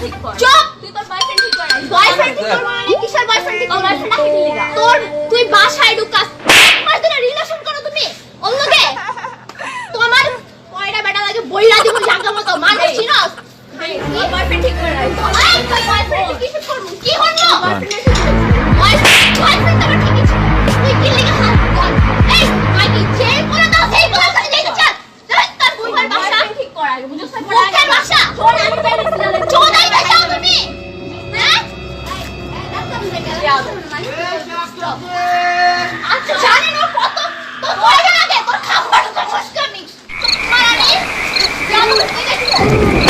ঠিক কর। চুপ! তুই তোর বয়ফ্রেন্ড ঠিক কর বয়ফ্রেন্ড ঠিক কর মানে কিসের বয়ফ্রেন্ড ঠিক কর বয়ফ্রেন্ড রাখি তোর তুই বাসায় ঢুকাস। তোমার তো রিলেশন করো তুমি অন্যকে। তোমার কয়টা বেটা লাগে বইরা দিব জাগা মতো মানুষ চিনস তোর বয়ফ্রেন্ড ঠিক কর আই তোর বয়ফ্রেন্ড কিছু করব? কি হলো? বয়ফ্রেন্ড বয়ফ্রেন্ড তোমার ঠিক আছে তুই কি লাগে হাত কর এই মাইকি যে করে দাও সেই করে দাও যাই তোর বয়ফ্রেন্ড ঠিক কর বুঝছস? পড়া আচ্ছা জানি না কত তোর হয়ে গেল তোর খাবার সমস্যা নেই মারা নেই